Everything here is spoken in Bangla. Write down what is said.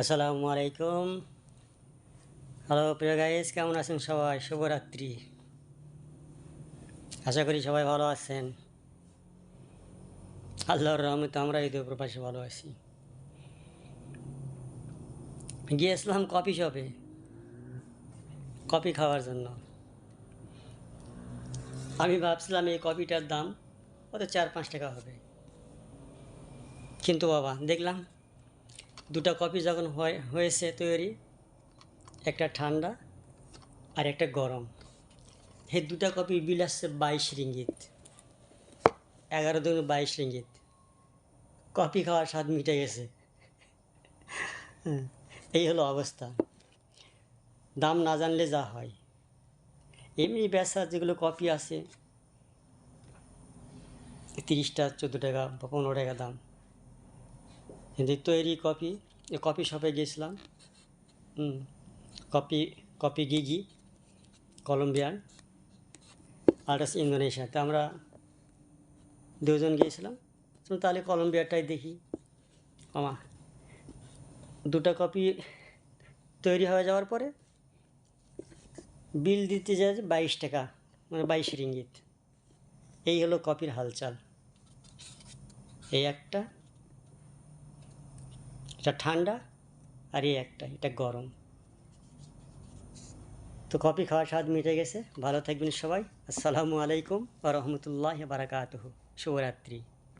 আসসালামু আলাইকুম হ্যালো প্রিয় গাইস কেমন আছেন সবাই? শুভরাত্রি। আশা করি সবাই ভালো আছেন। আল্লাহর রহমতে আমরা ঈদ প্রবাসে ভালো আছি। গিয়েছিলাম কফি শপে কফি খাওয়ার জন্য। আমি ভাবছিলাম এই কফিটার দাম কত? চার পাঁচ টাকা হবে। কিন্তু বাবা, দেখলাম দুটো কপি যখন হয়, হয়েছে তৈরি, একটা ঠান্ডা আর একটা গরম। এই দুটা কপি বিল আসছে বাইশ রিঙ্গিত। এগারো দিন বাইশ রিঙ্গিত। কফি খাওয়ার স্বাদ মিটে গেছে। এই হলো অবস্থা। দাম না জানলে যা হয়। এমনি ব্যবসা যেগুলো কপি আছে, তিরিশটা, চোদ্দ টাকা বা পনেরো টাকা দাম। কিন্তু তৈরি কপি কপি শপে গেছিলাম কপি কপি গিগি কলম্বিয়ান আর হচ্ছে ইন্দোনেশিয়াতে আমরা দুজন গিয়েছিলাম। তাহলে কলম্বিয়াটাই দেখি। আমা, দুটো কপি তৈরি হয়ে যাওয়ার পরে বিল দিতে যায় বাইশ টাকা মানে বাইশ রিঙ্গিত। এই হলো কপির হালচাল। এই একটা এটা ঠান্ডা আর এই একটা, এটা গরম। তো কফি খাওয়ার স্বাদ মিটে গেছে। ভালো থাকবেন সবাই। আসসালামু আলাইকুম আ রহমতুল্লাহ বারাকাতহ। শুভরাত্রি।